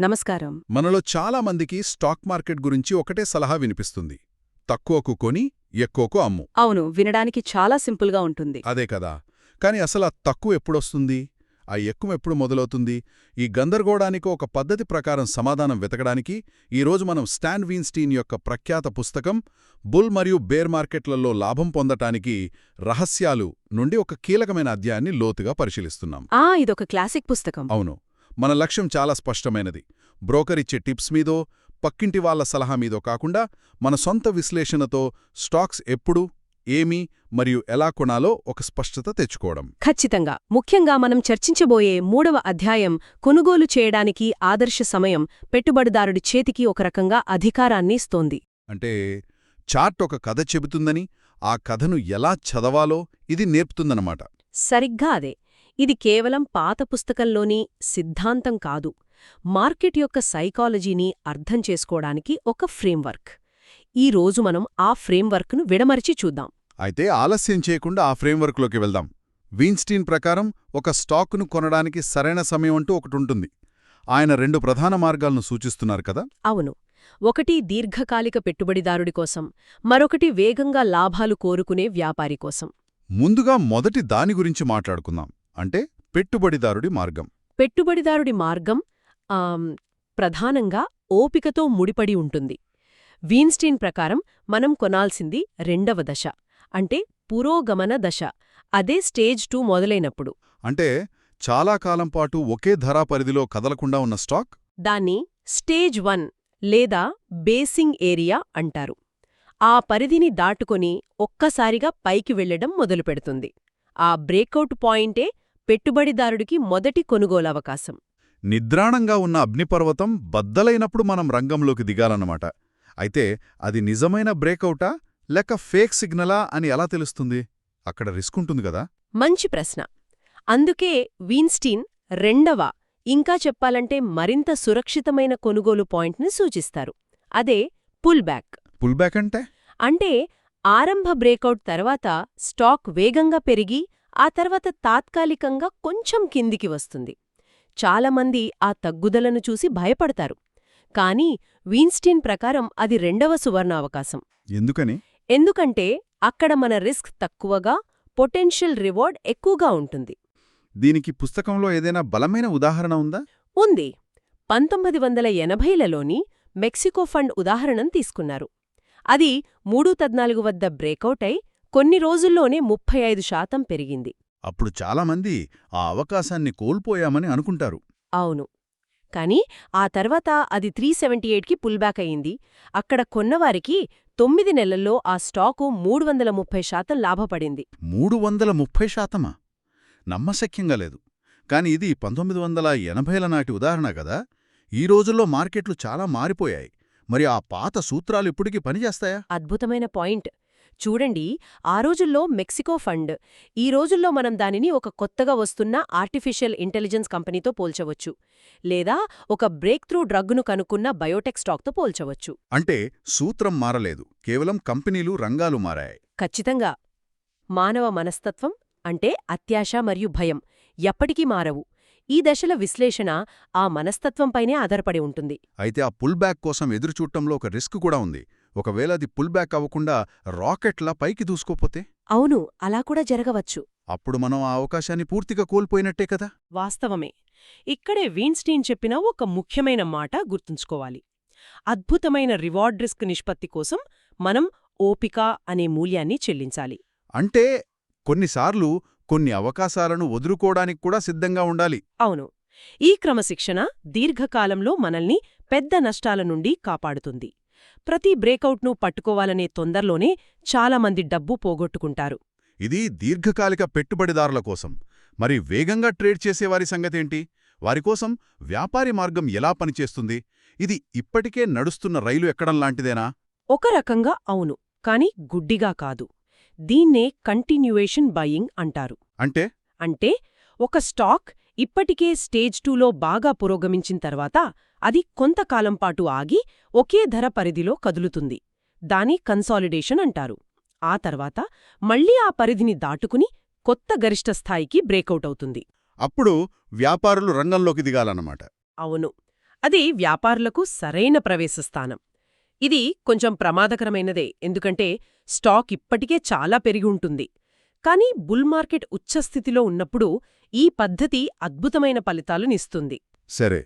నమస్కారం. మనలో చాలా మందికి స్టాక్ మార్కెట్ గురించి ఒకటే సలహా వినిపిస్తుంది. తక్కువకు కొని ఎక్కువకు అమ్ము. అవును వినడానికి చాలా సింపుల్గా ఉంటుంది. అదే కదా. కాని అసలు ఆ తక్కువ ఎప్పుడొస్తుంది? ఆ ఎక్కువ ఎప్పుడు మొదలవుతుంది? ఈ గందరగోళానికి ఒక పద్ధతి ప్రకారం సమాధానం వెతకడానికి ఈరోజు మనం స్టాన్ వీన్స్టీన్ యొక్క ప్రఖ్యాత పుస్తకం బుల్ మరియు బేర్ మార్కెట్లలో లాభం పొందటానికి రహస్యాలు నుండి ఒక కీలకమైన అధ్యాయాన్ని లోతుగా పరిశీలిస్తున్నాం. ఆ ఇదొక క్లాసిక్ పుస్తకం. అవును. మన లక్ష్యం చాలా స్పష్టమైనది. బ్రోకర్ ఇచ్చే టిప్స్ మీదో పక్కింటి వాళ్ళ సలహా మీదో కాకుండా మన సొంత విశ్లేషణతో స్టాక్స్ ఎప్పుడు ఏమి మరియు ఎలా కొనాలో ఒక స్పష్టత తెచ్చుకోవడం. ఖచ్చితంగా. ముఖ్యంగా మనం చర్చించబోయే మూడవ అధ్యాయం కొనుగోలు చేయడానికి ఆదర్శ సమయం పెట్టుబడిదారుడి చేతికి ఒక రకంగా అధికారాన్ని ఇస్తోంది. అంటే చార్ట్ ఒక కథ చెబుతుందని ఆ కథను ఎలా చదవాలో ఇది నేర్పుతుందన్నమాట. సరిగ్గా అదే. ఇది కేవలం పాత పుస్తకంలోని సిద్ధాంతం కాదు. మార్కెట్ యొక్క సైకాలజీని అర్థం చేసుకోవడానికి ఒక ఫ్రేమ్వర్క్. ఈ రోజు మనం ఆ ఫ్రేమ్వర్క్ను విడమరిచి చూద్దాం. అయితే ఆలస్యం చేయకుండా ఆ ఫ్రేమ్వర్క్లోకి వెళ్దాం. వీన్స్టీన్ ప్రకారం ఒక స్టాకును కొనడానికి సరైన సమయం అంటూ ఒకటుంటుంది ఆయన రెండు ప్రధాన మార్గాలను సూచిస్తున్నారు కదా? అవును. ఒకటి దీర్ఘకాలిక పెట్టుబడిదారుడి కోసం మరొకటి వేగంగా లాభాలు కోరుకునే వ్యాపారి కోసం. ముందుగా మొదటి దాని గురించి మాట్లాడుకుందాం. అంటే పెట్టుబడిదారుడి మార్గం. పెట్టుబడిదారుడి మార్గం ప్రధానంగా ఓపికతో ముడిపడి ఉంటుంది. వీన్స్టీన్ ప్రకారం మనం కొనాల్సింది రెండవ దశ అంటే పురోగమన దశ అదే స్టేజ్ టూ మొదలైనప్పుడు. అంటే చాలా కాలం పాటు ఒకే ధరా పరిధిలో కదలకుండా ఉన్న స్టాక్? దాన్ని స్టేజ్ వన్ లేదా బేసింగ్ ఏరియా అంటారు. ఆ పరిధిని దాటుకొని ఒక్కసారిగా పైకి వెళ్ళడం మొదలుపెడుతుంది. ఆ బ్రేకౌట్ పాయింటే పెట్టుబడిదారుడికి మొదటి కొనుగోలు అవకాశం నిద్రాణంగా ఉన్న అగ్నిపర్వతం బద్దలైనప్పుడు మనం రంగంలోకి దిగాలన్నమాట. అయితే అది నిజమైన బ్రేకౌటా లేక ఫేక్ సిగ్నలా అని ఎలా తెలుస్తుంది? అక్కడ రిస్క్ ఉంటుంది కదా? మంచి ప్రశ్న. అందుకే వీన్స్టీన్ రెండవ ఇంకా చెప్పాలంటే మరింత సురక్షితమైన కొనుగోలు పాయింట్ని సూచిస్తారు. అదే పుల్ బ్యాక్ పుల్ బ్యాక్ అంటే? అంటే ఆరంభ బ్రేకౌట్ తర్వాత స్టాక్ వేగంగా పెరిగి ఆ తర్వాత తాత్కాలికంగా కొంచెం కిందికి వస్తుంది. చాలామంది ఆ తగ్గుదలను చూసి భయపడతారు. కానీ వీన్స్టీన్ ప్రకారం అది రెండవ సువర్ణావకాశం. ఎందుకని? ఎందుకంటే అక్కడ మన రిస్క్ తక్కువగా పొటెన్షియల్ రివార్డ్ ఎక్కువగా ఉంటుంది. దీనికి పుస్తకంలో ఏదైనా బలమైన ఉదాహరణ ఉందా? ఉంది. పంతొమ్మిది వందల ఎనభైలలోని మెక్సికో ఫండ్ ఉదాహరణం తీసుకున్నారు. అది మూడు పద్నాలుగు వద్ద బ్రేకౌట్ అయి కొన్ని రోజుల్లోనే ముప్పై ఐదు శాతం పెరిగింది. అప్పుడు చాలామంది ఆ అవకాశాన్ని కోల్పోయామని అనుకుంటారు. అవును. కాని ఆ తర్వాత అది త్రీ సెవెంటీ ఎయిట్కి పుల్బ్యాక్ అయింది. అక్కడ కొన్నవారికి తొమ్మిది నెలల్లో ఆ స్టాకు మూడు వందల ముప్పై శాతం లాభపడింది. మూడు వందల ముప్పై శాతమా? నమ్మశక్యంగా లేదు. కాని ఇది పంతొమ్మిది వందల ఎనభైల నాటి ఉదాహరణ కదా? ఈ రోజుల్లో మార్కెట్లు చాలా మారిపోయాయి. మరి ఆ పాత సూత్రాలు ఇప్పటికీ పనిచేస్తాయా? అద్భుతమైన పాయింట్. చూడండి ఆ రోజుల్లో మెక్సికో ఫండ్. ఈ రోజుల్లో మనం దానిని ఒక కొత్తగా వస్తున్న ఆర్టిఫిషియల్ ఇంటెలిజెన్స్ కంపెనీతో పోల్చవచ్చు. లేదా ఒక బ్రేక్ త్రూ డ్రగ్ను కనుక్కున్న బయోటెక్ స్టాక్తో పోల్చవచ్చు. అంటే సూత్రం మారలేదు. కేవలం కంపెనీలు రంగాలు మారాయి. ఖచ్చితంగా. మానవ మనస్తత్వం అంటే అత్యాశ మరియు భయం ఎప్పటికీ మారవు. ఈ దశల విశ్లేషణ ఆ మనస్తత్వంపైనే ఆధారపడి ఉంటుంది. అయితే ఆ పుల్ బ్యాక్ కోసం ఎదురుచూడటంలో ఒక రిస్క్ కూడా ఉంది. ఒకవేళ అది పుల్ బ్యాక్ అవ్వకుండా రాకెట్లా పైకి దూసుకోపోతే? అవును అలా కూడా జరగవచ్చు. అప్పుడు మనం ఆ అవకాశాన్ని పూర్తిగా కోల్పోయినట్టే కదా? వాస్తవమే. ఇక్కడే వీన్స్టీన్ చెప్పిన ఒక ముఖ్యమైన మాట గుర్తుంచుకోవాలి. అద్భుతమైన రివార్డ్ రిస్క్ నిష్పత్తి కోసం మనం ఓపిక అనే మూల్యాన్ని చెల్లించాలి. అంటే కొన్నిసార్లు కొన్ని అవకాశాలను వదులుకోవడానికి కూడా సిద్ధంగా ఉండాలి. అవును. ఈ క్రమశిక్షణ దీర్ఘకాలంలో మనల్ని పెద్ద నష్టాల నుండి కాపాడుతుంది. ప్రతి బ్రేకౌట్ను పట్టుకోవాలనే తొందరలోనే చాలామంది డబ్బు పోగొట్టుకుంటారు. ఇది దీర్ఘకాలిక పెట్టుబడిదారుల కోసం. మరి వేగంగా ట్రేడ్ చేసేవారి సంగతేంటి? వారి కోసం వ్యాపారి మార్గం ఎలా పనిచేస్తుంది? ఇది ఇప్పటికే నడుస్తున్న రైలు ఎక్కడం లాంటిదేనా? ఒక రకంగా అవును కాని గుడ్డిగా కాదు. దీన్నే కంటిన్యూయేషన్ బయింగ్ అంటారు. అంటే? అంటే ఒక స్టాక్ ఇప్పటికే స్టేజ్ టూలో బాగా పురోగమించిన తర్వాత అది కొంతకాలం పాటు ఆగి ఒకే ధర పరిధిలో కదులుతుంది. దాని కన్సాలిడేషన్ అంటారు. ఆ తర్వాత మళ్ళీ ఆ పరిధిని దాటుకుని కొత్త గరిష్ట స్థాయికి బ్రేకౌట్ అవుతుంది. అప్పుడు వ్యాపారులు రంగంలోకి దిగాలన్నమాట. అవును. అది వ్యాపారులకు సరైన ప్రవేశ స్థానం. ఇది కొంచెం ప్రమాదకరమైనదే ఎందుకంటే స్టాక్ ఇప్పటికే చాలా పెరిగి ఉంటుంది. కానీ బుల్ మార్కెట్ ఉచ్చస్థితిలో ఉన్నప్పుడు ఈ పద్ధతి అద్భుతమైన ఫలితాలునిస్తుంది సరే.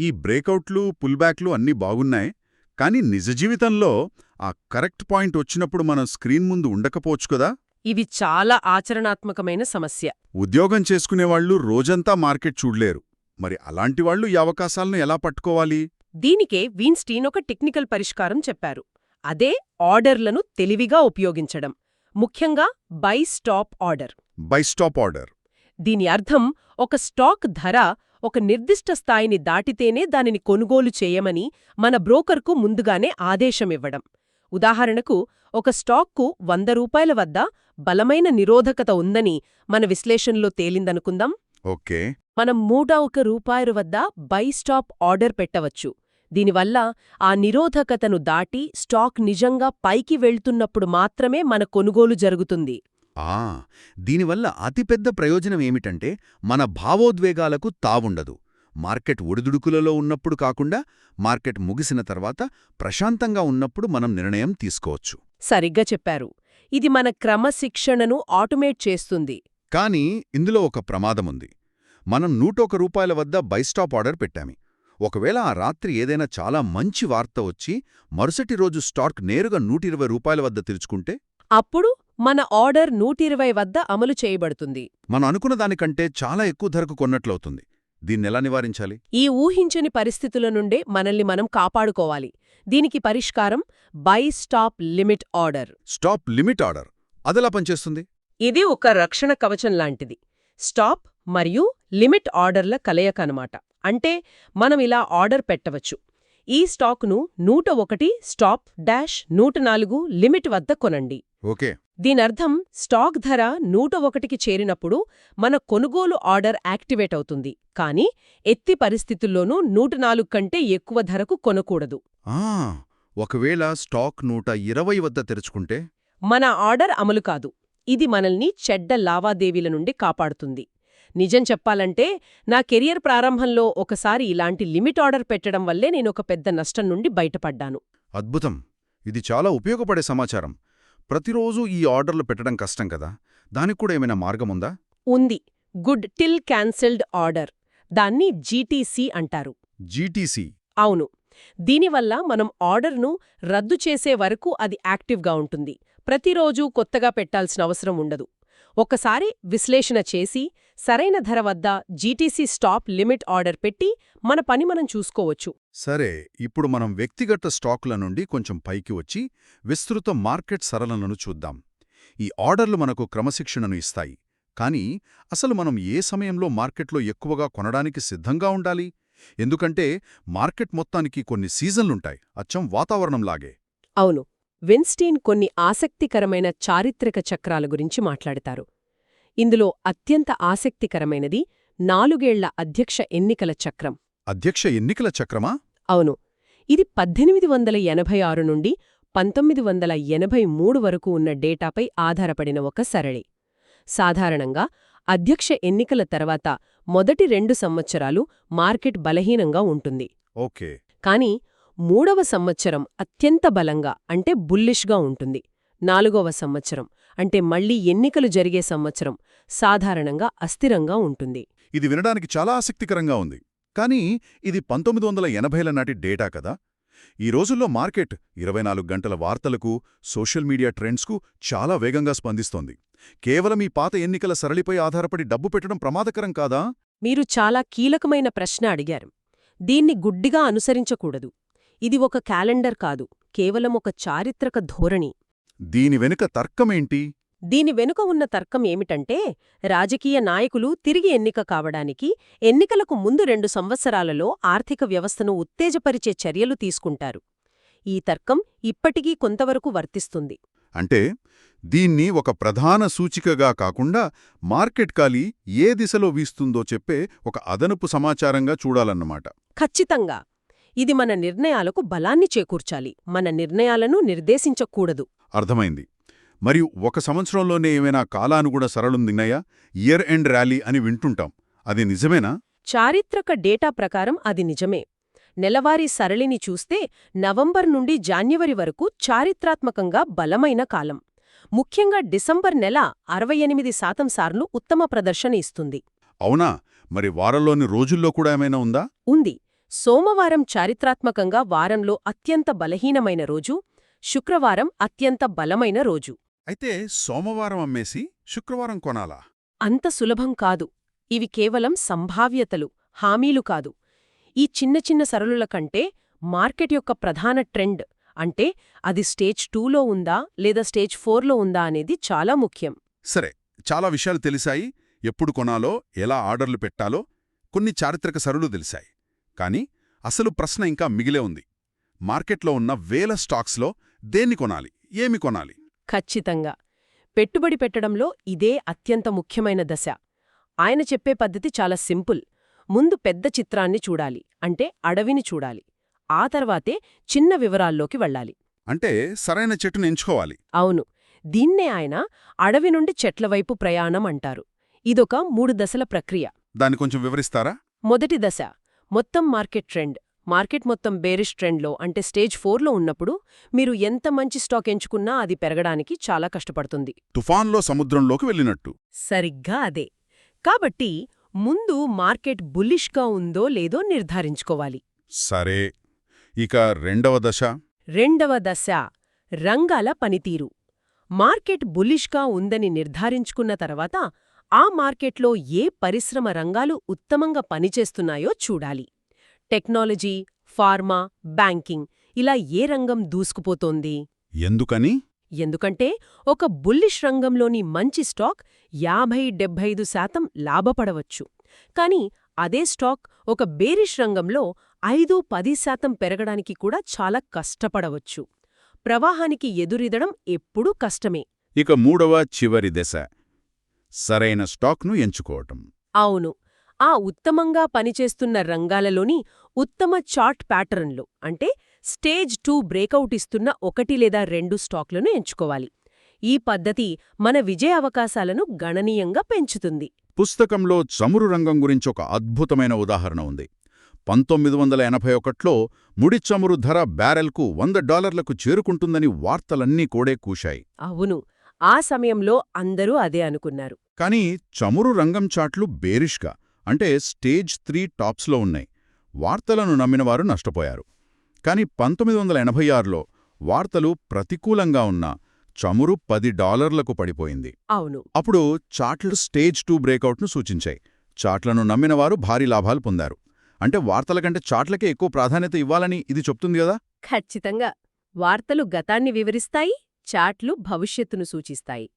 ఈ బ్రేకౌట్లు పుల్బ్యాక్లు అన్నీ బాగున్నాయి. కానీ నిజ జీవితంలో ఆ కరెక్ట్ పాయింట్ వచ్చినప్పుడు మనం స్క్రీన్ ముందు ఉండకపోవచ్చు కదా? ఇవి చాలా ఆచరణాత్మకమైన సమస్య. ఉద్యోగం చేసుకునేవాళ్ళు రోజంతా మార్కెట్ చూడలేరు. మరి అలాంటి వాళ్ళు ఈ అవకాశాలను ఎలా పట్టుకోవాలి? దీనికే వీన్స్టీన్ ఒక టెక్నికల్ పరిష్కారం చెప్పారు. అదే ఆర్డర్లను తెలివిగా ఉపయోగించడం. ముఖ్యంగా buy stop order. Buy stop order. దీని అర్థం ఒక స్టాక్ ధర ఒక నిర్దిష్ట స్థాయిని దాటితేనే దానిని కొనుగోలు చేయమని మన బ్రోకర్కు ముందుగానే ఆదేశమివ్వడం. ఉదాహరణకు ఒక స్టాక్కు వంద రూపాయల వద్ద బలమైన నిరోధకత ఉందని మన విశ్లేషణలో తేలిందనుకుందాం. ఓకే. మనం మూట ఒక రూపాయలు వద్ద బై స్టాప్ ఆర్డర్ పెట్టవచ్చు. దీనివల్ల ఆ నిరోధకతను దాటి స్టాక్ నిజంగా పైకి వెళ్తున్నప్పుడు మాత్రమే మన కొనుగోలు జరుగుతుంది. ఆ దీనివల్ల అతిపెద్ద ప్రయోజనం ఏమిటంటే మన భావోద్వేగాలకు తావుండదు. మార్కెట్ ఒడిదుడుకులలో ఉన్నప్పుడు కాకుండా మార్కెట్ ముగిసిన తర్వాత ప్రశాంతంగా ఉన్నప్పుడు మనం నిర్ణయం తీసుకోవచ్చు. సరిగ్గా చెప్పారు. ఇది మన క్రమశిక్షణను ఆటోమేట్ చేస్తుంది. కానీ ఇందులో ఒక ప్రమాదముంది. మనం నూటొక రూపాయల వద్ద బైస్టాప్ ఆర్డర్ పెట్టామి. ఒకవేళ ఆ రాత్రి ఏదైనా చాలా మంచి వార్త వచ్చి మరుసటి రోజు స్టాక్ నేరుగా నూటిరవై రూపాయల వద్ద తెరుచుకుంటే? అప్పుడు మన ఆర్డర్ నూటిరవై వద్ద అమలు చేయబడుతుంది. మనం అనుకున్న దానికంటే చాలా ఎక్కువ ధరకు కొన్నట్లవుతుంది. దీన్నెలా నివారించాలి? ఈ ఊహించని పరిస్థితుల నుండే మనల్ని మనం కాపాడుకోవాలి. దీనికి పరిష్కారం buy stop limit order. Stop limit order. అదెలా పనిచేస్తుంది? ఇది ఒక రక్షణ కవచం లాంటిది. స్టాప్ మరియు లిమిట్ ఆర్డర్ల కలయిక అనమాట అంటే మనం ఇలా ఆర్డర్ పెట్టవచ్చు. ఈ స్టాక్ను నూట ఒకటి స్టాప్ డాష్ నూట నాలుగు లిమిట్ వద్ద కొనండి. ఓకే. దీనర్థం స్టాక్ ధర నూట ఒకటికి చేరినప్పుడు మన కొనుగోలు ఆర్డర్ యాక్టివేట్ అవుతుంది. కానీ ఎత్తి పరిస్థితుల్లోనూ నూట నాలుగు కంటే ఎక్కువ ధరకు కొనకూడదు. ఆ ఒకవేళ స్టాక్ నూట ఇరవై వద్ద తెరుచుకుంటే? మన ఆర్డర్ అమలు కాదు. ఇది మనల్ని చెడ్డ లావాదేవీల నుండి కాపాడుతుంది. నిజం చెప్పాలంటే నా కెరియర్ ప్రారంభంలో ఒకసారి ఇలాంటి లిమిట్ ఆర్డర్ పెట్టడం వల్లే నేనొక పెద్ద నష్టం నుండి బయటపడ్డాను. అద్భుతం! ఇది చాలా ఉపయోగపడే సమాచారం. ప్రతిరోజూ ఈ ఆర్డర్లు పెట్టడం కష్టం కదా? దానికి కూడా ఏమైనా మార్గముందా? ఉంది. Good till cancelled order. దాన్ని జీటీసీ అంటారు. జీటీసీ? అవును. దీనివల్ల మనం ఆర్డర్ను రద్దు చేసే వరకు అది యాక్టివ్గా ఉంటుంది. ప్రతిరోజూ కొత్తగా పెట్టాల్సిన అవసరం ఉండదు. ఒకసారి విశ్లేషణ చేసి సరైన ధర వద్ద జీటీసీ స్టాప్ లిమిట్ ఆర్డర్ పెట్టి మన పని మనం చూసుకోవచ్చు. సరే ఇప్పుడు మనం వ్యక్తిగత స్టాకుల నుండి కొంచెం పైకి వచ్చి విస్తృత మార్కెట్ సరళనను చూద్దాం. ఈ ఆర్డర్లు మనకు క్రమశిక్షణను ఇస్తాయి. కానీ అసలు మనం ఏ సమయంలో మార్కెట్లో ఎక్కువగా కొనడానికి సిద్ధంగా ఉండాలి? ఎందుకంటే మార్కెట్ మొత్తానికి కొన్ని సీజన్లుంటాయి. అచ్చం వాతావరణంలాగే. అవును. విన్స్టీన్ కొన్ని ఆసక్తికరమైన చారిత్రక చక్రాల గురించి మాట్లాడతారు. ఇందులో అత్యంత ఆసక్తికరమైనది నాలుగేళ్ళ అధ్యక్ష ఎన్నికల చక్రం. అధ్యక్ష ఎన్నికల చక్రమా? అవును. ఇది పద్దెనిమిది వందల ఎనభై ఆరు నుండి పంతొమ్మిది వందల ఎనభై మూడు వరకు ఉన్న డేటాపై ఆధారపడిన ఒక సరళి. సాధారణంగా అధ్యక్ష ఎన్నికల తర్వాత మొదటి రెండు సంవత్సరాలు మార్కెట్ బలహీనంగా ఉంటుంది. ఓకే. కాని మూడవ సంవత్సరం అత్యంత బలంగా అంటే బుల్లిష్గా ఉంటుంది. నాలుగవ సంవత్సరం అంటే మళ్ళీ ఎన్నికలు జరిగే సంవత్సరం సాధారణంగా అస్థిరంగా ఉంటుంది. ఇది వినడానికి చాలా ఆసక్తికరంగా ఉంది. కానీ ఇది పంతొమ్మిది వందల ఎనభైల నాటి డేటా కదా. ఈ రోజుల్లో మార్కెట్ ఇరవై నాలుగు గంటల వార్తలకు సోషల్ మీడియా ట్రెండ్స్కు చాలా వేగంగా స్పందిస్తోంది. కేవలం ఈ పాత ఎన్నికల సరళిపై ఆధారపడి డబ్బు పెట్టడం ప్రమాదకరం కాదా? మీరు చాలా కీలకమైన ప్రశ్న అడిగారు. దీన్ని గుడ్డిగా అనుసరించకూడదు. ఇది ఒక క్యాలెండర్ కాదు కేవలం ఒక చారిత్రక ధోరణి. దీని వెనుక తర్కమేంటి? దీని వెనుక ఉన్న తర్కం ఏమిటంటే రాజకీయ నాయకులు తిరిగి ఎన్నిక కావడానికి ఎన్నికలకు ముందు రెండు సంవత్సరాలలో ఆర్థిక వ్యవస్థను ఉత్తేజపరిచే చర్యలు తీసుకుంటారు. ఈ తర్కం ఇప్పటికీ కొంతవరకు వర్తిస్తుంది. అంటే దీన్ని ఒక ప్రధాన సూచికగా కాకుండా మార్కెట్ కాలి ఏ దిశలో వీస్తుందో చెప్పే ఒక అదనపు సమాచారంగా చూడాలన్నమాట. ఖచ్చితంగా! ఇది మన నిర్ణయాలకు బలాన్ని చేకూర్చాలి. మన నిర్ణయాలను నిర్దేశించకూడదు. అర్థమైంది. మరియు ఒక సంవత్సరంలోనే ఏమైనా కాలానుగుణ సరళుందిన్నాయా ఇయర్ ఎండ్ ర్యాలీ అని వింటుంటాం. అది నిజమేనా? చారిత్రక డేటా ప్రకారం అది నిజమే. నెలవారీ సరళిని చూస్తే నవంబర్ నుండి జాన్యువరి వరకు చారిత్రాత్మకంగా బలమైన కాలం. ముఖ్యంగా డిసెంబర్ నెల అరవై ఎనిమిది శాతం సార్లు ఉత్తమ ప్రదర్శన ఇస్తుంది. అవునా? మరి వారంలోని రోజుల్లో కూడా ఏమైనా ఉందా? ఉంది. సోమవారం చారిత్రాత్మకంగా వారంలో అత్యంత బలహీనమైన రోజు శుక్రవారం అత్యంత బలమైన రోజు. అయితే సోమవారం అమ్మేసి శుక్రవారం కొనాలా? అంత సులభం కాదు. ఇవి కేవలం సంభావ్యతలు హామీలు కాదు. ఈ చిన్న చిన్న సరళుల కంటే మార్కెట్ యొక్క ప్రధాన ట్రెండ్ అంటే అది స్టేజ్ టూలో ఉందా లేదా స్టేజ్ ఫోర్లో ఉందా అనేది చాలా ముఖ్యం. సరే చాలా విషయాలు తెలిసాయి. ఎప్పుడు కొనాలో ఎలా ఆర్డర్లు పెట్టాలో కొన్ని చారిత్రక సరులు తెలిసాయి. కానీ అసలు ప్రశ్న ఇంకా మిగిలే ఉంది. మార్కెట్లో ఉన్న వేల స్టాక్స్లో దేన్ని కొనాలి? ఏమి కొనాలి? ఖచ్చితంగా. పెట్టుబడి పెట్టడంలో ఇదే అత్యంత ముఖ్యమైన దశ. ఆయన చెప్పే పద్ధతి చాలా సింపుల్. ముందు పెద్ద చిత్రాన్ని చూడాలి అంటే అడవిని చూడాలి. ఆ తర్వాతే చిన్న వివరాల్లోకి వెళ్ళాలి. అంటే సరైన చెట్టును ఎంచుకోవాలి. అవును. దీన్నే ఆయన అడవి నుండి చెట్ల వైపు ప్రయాణం అంటారు. ఇదొక మూడు దశల ప్రక్రియ. దాన్ని కొంచెం వివరిస్తారా? మొదటి దశ మొత్తం మార్కెట్ ట్రెండ్. మార్కెట్ మొత్తం బేరిష్ ట్రెండ్లో అంటే స్టేజ్ ఫోర్లో ఉన్నప్పుడు మీరు ఎంత మంచి స్టాక్ ఎంచుకున్నా అది పెరగడానికి చాలా కష్టపడుతుంది. తుఫాన్లో సముద్రంలోకి వెళ్ళినట్టు. సరిగ్గా అదే. కాబట్టి ముందు మార్కెట్ బుల్లిష్గా ఉందో లేదో నిర్ధారించుకోవాలి. సరే. ఇక రెండవ దశ. రెండవ దశ రంగాల పనితీరు. మార్కెట్ బుల్లిష్గా ఉందని నిర్ధారించుకున్న తర్వాత ఆ మార్కెట్లో ఏ పరిశ్రమ రంగాలు ఉత్తమంగా పనిచేస్తున్నాయో చూడాలి. టెక్నాలజీ ఫార్మా బ్యాంకింగ్ ఇలా ఏ రంగం దూసుకుపోతోంది? ఎందుకని? ఎందుకంటే ఒక బుల్లిష్ రంగంలోని మంచి స్టాక్ యాభై డెబ్బైదు శాతం లాభపడవచ్చు. కానీ అదే స్టాక్ ఒక బేరిష్ రంగంలో ఐదు పది శాతం పెరగడానికి కూడా చాలా కష్టపడవచ్చు. ప్రవాహానికి ఎదురిదడం ఎప్పుడూ కష్టమే. ఇక మూడవ చివరి దశ సరైన స్టాక్ను ఎంచుకోవటం. అవును. ఆ ఉత్తమంగా పనిచేస్తున్న రంగాలలోని ఉత్తమ చార్ట్ ప్యాటర్న్లు అంటే స్టేజ్ టూ బ్రేకౌట్ ఇస్తున్న ఒకటి లేదా రెండు స్టాక్లను ఎంచుకోవాలి. ఈ పద్ధతి మన విజయ అవకాశాలను గణనీయంగా పెంచుతుంది. పుస్తకంలో చమురు రంగం గురించి ఒక అద్భుతమైన ఉదాహరణ ఉంది. పంతొమ్మిది వందల ఎనభై ఒకట్లో ముడి చమురు ధర బ్యారెల్కు వంద డాలర్లకు చేరుకుంటుందని వార్తలన్నీ కోడే కూశాయి. అవును ఆ సమయంలో అందరూ అదే అనుకున్నారు. కానీ చమురు రంగం చాట్లు బేరిష్గా అంటే స్టేజ్ త్రీ టాప్స్లో ఉన్నాయి. వార్తలను నమ్మినవారు నష్టపోయారు. కాని పంతొమ్మిది వందల ఎనభై ఆరులో వార్తలు ప్రతికూలంగా ఉన్న చమురు పది డాలర్లకు పడిపోయింది. అవును. అప్పుడు చాట్లు స్టేజ్ టూ బ్రేకౌట్ను సూచించాయి. చాట్లను నమ్మినవారు భారీ లాభాలు పొందారు. అంటే వార్తల కంటే చాట్లకే ఎక్కువ ప్రాధాన్యత ఇవ్వాలని ఇది చెప్తుంది కదా? ఖచ్చితంగా. వార్తలు గతాన్ని వివరిస్తాయి చాట్లు భవిష్యత్తును సూచిస్తాయి.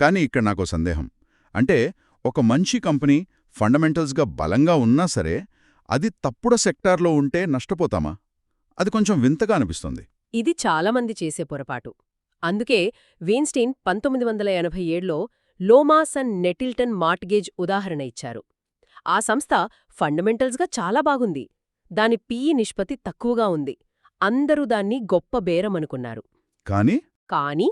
కానీ ఇక్కడ నాకో సందేహం. అంటే ఒక మంచి కంపెనీ ఫండమెంటల్స్గా బలంగా ఉన్నా సరే అది తప్పుడు సెక్టార్లో ఉంటే నష్టపోతామా? అది కొంచెం వింతగా అనిపిస్తుంది. ఇది చాలామంది చేసే పొరపాటు. అందుకే వీన్స్టీన్ పంతొమ్మిది వందల ఎనభై ఏడులో లోమాస్ అండ్ నెటిల్టన్ మార్ట్గేజ్ ఉదాహరణ ఇచ్చారు. ఆ సంస్థ ఫండమెంటల్స్గా చాలా బాగుంది. దాని పీఈ నిష్పత్తి తక్కువగా ఉంది. అందరూ దాన్ని గొప్ప బేరమనుకున్నారు కానీ? కానీ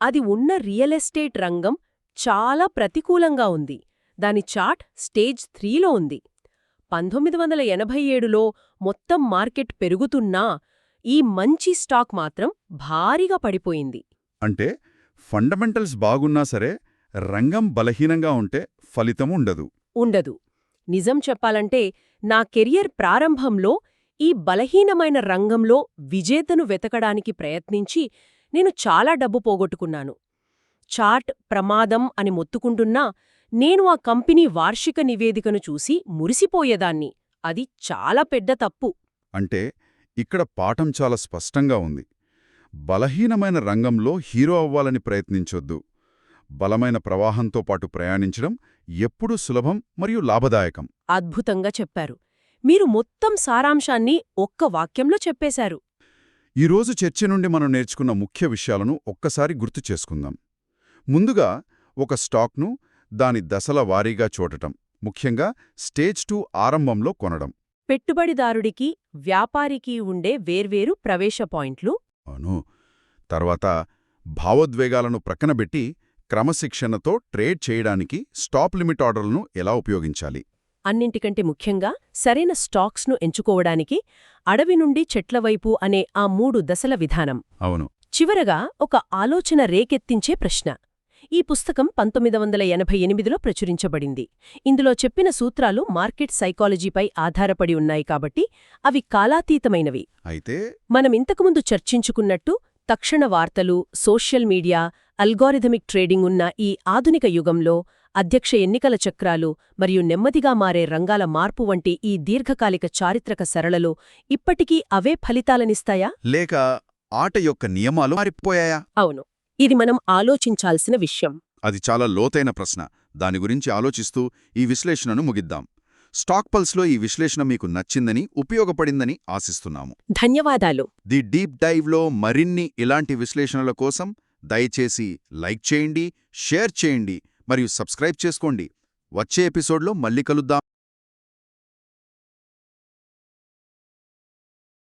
అది ఉన్న రియల్ ఎస్టేట్ రంగం చాలా ప్రతికూలంగా ఉంది. దాని చార్ట్ స్టేజ్ త్రీలో ఉంది. పంతొమ్మిది వందల ఎనభై ఏడులో మొత్తం మార్కెట్ పెరుగుతున్నా ఈ మంచి స్టాక్ మాత్రం భారీగా పడిపోయింది. అంటే ఫండమెంటల్స్ బాగున్నా సరే రంగం బలహీనంగా ఉంటే ఫలితం ఉండదు. ఉండదు. నిజం చెప్పాలంటే నా కెరియర్ ప్రారంభంలో ఈ బలహీనమైన రంగంలో విజేతను వెతకడానికి ప్రయత్నించి నేను చాలా డబ్బు పోగొట్టుకున్నాను. చార్ట్ ప్రమాదం అని మొత్తుకుంటున్నా నేను ఆ కంపెనీ వార్షిక నివేదికను చూసి మురిసిపోయేదాన్ని. అది చాలా పెద్ద తప్పు. అంటే ఇక్కడ పాఠం చాలా స్పష్టంగా ఉంది. బలహీనమైన రంగంలో హీరో అవ్వాలని ప్రయత్నించొద్దు. బలమైన ప్రవాహంతో పాటు ప్రయాణించడం ఎప్పుడూ సులభం మరియు లాభదాయకం. అద్భుతంగా చెప్పారు. మీరు మొత్తం సారాంశాన్ని ఒక్క వాక్యంలో చెప్పేశారు. ఈరోజు చర్చ నుండి మనం నేర్చుకున్న ముఖ్య విషయాలను ఒక్కసారి గుర్తు చేసుకుందాం. ముందుగా ఒక స్టాక్ను దాని దశల వారీగా చూడటం ముఖ్యంగా స్టేజ్ టూ ఆరంభంలో కొనడం. పెట్టుబడిదారుడికి వ్యాపారికి ఉండే వేర్వేరు ప్రవేశ పాయింట్లు. అను తర్వాత భావోద్వేగాలను ప్రక్కనబెట్టి క్రమశిక్షణతో ట్రేడ్ చేయడానికి స్టాప్ లిమిట్ ఆర్డర్లను ఎలా ఉపయోగించాలి? అన్నింటికంటే ముఖ్యంగా సరైన స్టాక్స్ను ఎంచుకోవడానికి అడవి నుండి చెట్ల వైపు అనే ఆ మూడు దశల విధానం. అవును. చివరగా ఒక ఆలోచన రేకెత్తించే ప్రశ్న. ఈ పుస్తకం పంతొమ్మిది వందల ఎనభై ఎనిమిదిలో ప్రచురించబడింది. ఇందులో చెప్పిన సూత్రాలు మార్కెట్ సైకాలజీపై ఆధారపడి ఉన్నాయి కాబట్టి అవి కాలాతీతమైనవి. అయితే మనం ఇంతకుముందు చర్చించుకున్నట్టు తక్షణ వార్తలు సోషల్ మీడియా అల్గోరిథమిక్ ట్రేడింగ్ ఉన్న ఈ ఆధునిక యుగంలో అధ్యక్ష ఎన్నికల చక్రాలు మరియు నెమ్మదిగా మారే రంగాల మార్పు వంటి ఈ దీర్ఘకాలిక చారిత్రక సరళలో ఇప్పటికీ అవే ఫలితాలనిస్తాయా? లేక ఆట యొక్క నియమాలు మారిపోయాయా? అవును. ఇది మనం ఆలోచించాల్సిన విషయం. అది చాలా లోతైన ప్రశ్న. దాని గురించి ఆలోచిస్తూ ఈ విశ్లేషణను ముగిద్దాం. స్టాక్ పల్స్లో ఈ విశ్లేషణ మీకు నచ్చిందని ఉపయోగపడిందని ఆశిస్తున్నాము. ధన్యవాదాలు. ది డీప్ డైవ్లో మరిన్ని ఇలాంటి విశ్లేషణల కోసం దయచేసి లైక్ చేయండి షేర్ చేయండి మరియు సబ్స్క్రైబ్ చేసుకోండి. వచ్చే ఎపిసోడ్లో మళ్ళీ కలుద్దాం.